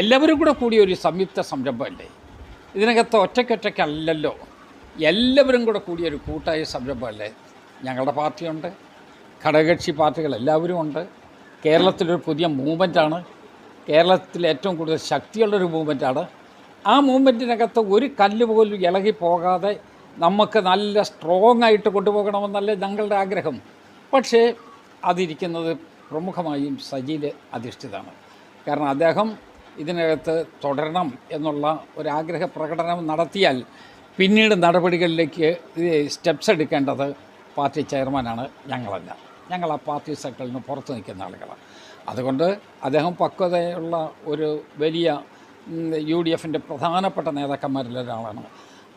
എല്ലാവരും കൂടെ കൂടി ഒരു സംയുക്ത സംരംഭമല്ലേ? ഇതിനകത്ത് ഒറ്റയ്ക്കൊറ്റയ്ക്കല്ലല്ലോ. എല്ലാവരും കൂടെ കൂടിയ ഒരു കൂട്ടായ സംരംഭമല്ലേ? ഞങ്ങളുടെ പാർട്ടിയുണ്ട് ഘടകകക്ഷി പാർട്ടികൾ എല്ലാവരും ഉണ്ട്. കേരളത്തിലൊരു പുതിയ മൂവ്മെന്റാണ് കേരളത്തിൽ ഏറ്റവും കൂടുതൽ ശക്തിയുള്ളൊരു മൂവ്മെന്റാണ് ആ മൂവ്മെന്റിനകത്ത് ഒരു കല്ല് പോലും ഇളകി പോകാതെ നമുക്ക് നല്ല സ്ട്രോങ് ആയിട്ട് കൊണ്ടുപോകണമെന്നല്ലേ ഞങ്ങളുടെ ആഗ്രഹം. പക്ഷേ അതിരിക്കുന്നത് പ്രമുഖമായും സജീൽ അധിഷ്ഠിതമാണ്. കാരണം അദ്ദേഹം ഇതിനകത്ത് തുടരണം എന്നുള്ള ഒരാഗ്രഹ പ്രകടനം നടത്തിയാൽ പിന്നീട് നടപടികളിലേക്ക് സ്റ്റെപ്സ് എടുക്കേണ്ടത് പാർട്ടി ചെയർമാനാണ് ഞങ്ങളല്ല. ഞങ്ങൾ ആ പാർട്ടി സർക്കിളിൽ നിന്ന് പുറത്ത് നിൽക്കുന്ന ആളുകളാണ്. അതുകൊണ്ട് അദ്ദേഹം പക്വതയുള്ള ഒരു വലിയ യു ഡി എഫിന്റെ പ്രധാനപ്പെട്ട നേതാക്കന്മാരിൽ ഒരാളാണ്.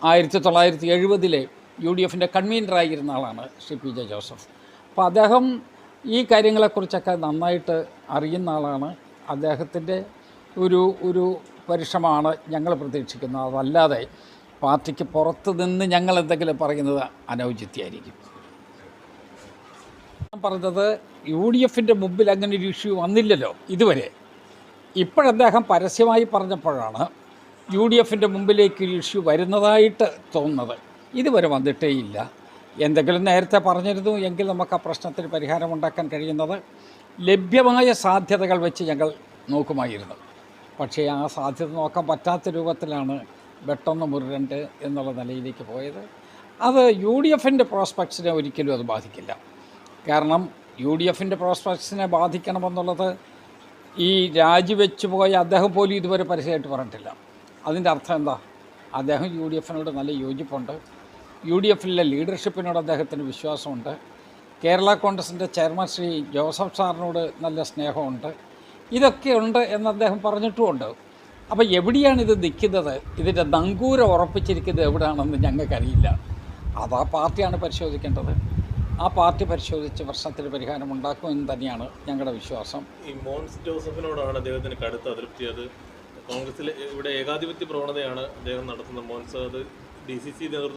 ആയിരത്തി തൊള്ളായിരത്തി എഴുപതിലെ യു ഡി എഫിന്റെ കൺവീനറായിരുന്ന ആളാണ് ശ്രീ പി ജെ ജോസഫ്. അപ്പോൾ അദ്ദേഹം ഈ കാര്യങ്ങളെക്കുറിച്ചൊക്കെ നന്നായിട്ട് അറിയുന്ന ആളാണ്. അദ്ദേഹത്തിന്റെ ഒരു ഒരു പരിശ്രമമാണ് ഞങ്ങൾ പ്രതീക്ഷിക്കുന്നത്. അതല്ലാതെ പാർട്ടിക്ക് പുറത്ത് നിന്ന് ഞങ്ങൾ എന്തെങ്കിലും പറയുന്നത് അനൗചിത്യായിരിക്കും പറഞ്ഞത് യു ഡി എഫിന്റെ മുമ്പിൽ അങ്ങനെ ഒരു ഇഷ്യൂ വന്നില്ലല്ലോ ഇതുവരെ. ഇപ്പോഴദ്ദേഹം പരസ്യമായി പറഞ്ഞപ്പോഴാണ് യു ഡി എഫിന്റെ മുമ്പിലേക്ക് ഒരു ഇഷ്യൂ വരുന്നതായിട്ട് തോന്നുന്നത്. ഇതുവരെ വന്നിട്ടേ ഇല്ല. എന്തെങ്കിലും നേരത്തെ പറഞ്ഞിരുന്നു എങ്കിൽ നമുക്ക് ആ പ്രശ്നത്തിന് പരിഹാരം ഉണ്ടാക്കാൻ കഴിയുന്നത് ലഭ്യമായ സാധ്യതകൾ വെച്ച് ഞങ്ങൾ നോക്കുമായിരുന്നു. പക്ഷേ ആ സാധ്യത നോക്കാൻ പറ്റാത്ത രൂപത്തിലാണ് വെട്ടൊന്ന് മുരുരണ്ട് എന്നുള്ള നിലയിലേക്ക് പോയത്. അത് യു ഡി എഫിന്റെ പ്രോസ്പെക്ട്സിനെ ഒരിക്കലും അത് ബാധിക്കില്ല. കാരണം യു ഡി എഫിന്റെ പ്രോസ്പെക്ട്സിനെ ബാധിക്കണമെന്നുള്ളത് ഈ രാജിവെച്ചു പോയ അദ്ദേഹം പോലും ഇതുവരെ പരസ്യമായിട്ട് പറഞ്ഞിട്ടില്ല. അതിന്റെ അർത്ഥം എന്താ? അദ്ദേഹം യു ഡി എഫിനോട് നല്ല യോജിപ്പുണ്ട്. യു ഡി എഫിലെ ലീഡർഷിപ്പിനോട് അദ്ദേഹത്തിന് വിശ്വാസമുണ്ട്. കേരള കോൺഗ്രസിന്റെ ചെയർമാൻ ശ്രീ ജോസഫ് സാറിനോട് നല്ല സ്നേഹമുണ്ട്. ഇതൊക്കെ ഉണ്ട് എന്ന് അദ്ദേഹം പറഞ്ഞിട്ടുമുണ്ട്. അപ്പോൾ എവിടെയാണ് ഇത് നിൽക്കുന്നത്? ഇതിന്റെ നങ്കൂരം ഉറപ്പിച്ചിരിക്കുന്നത് എവിടെയാണെന്ന് ഞങ്ങൾക്കറിയില്ല. അത് ആ പാർട്ടിയാണ് പരിശോധിക്കേണ്ടത്. ആ പാർട്ടി പരിശോധിച്ച് പ്രശ്നത്തിന് പരിഹാരം ഉണ്ടാക്കുമെന്ന് തന്നെയാണ് ഞങ്ങളുടെ വിശ്വാസം. ഈ മോൻസ് ജോസഫിനോടാണ് അദ്ദേഹത്തിന് കടുത്ത അതൃപ്തി അത് കോൺഗ്രസിലെ ഇവിടെ ഏകാധിപത്യ പ്രവണതയാണ് അദ്ദേഹം നടത്തുന്നത്. മോൻസ് അത് ഡി സി സി നേതൃത്വം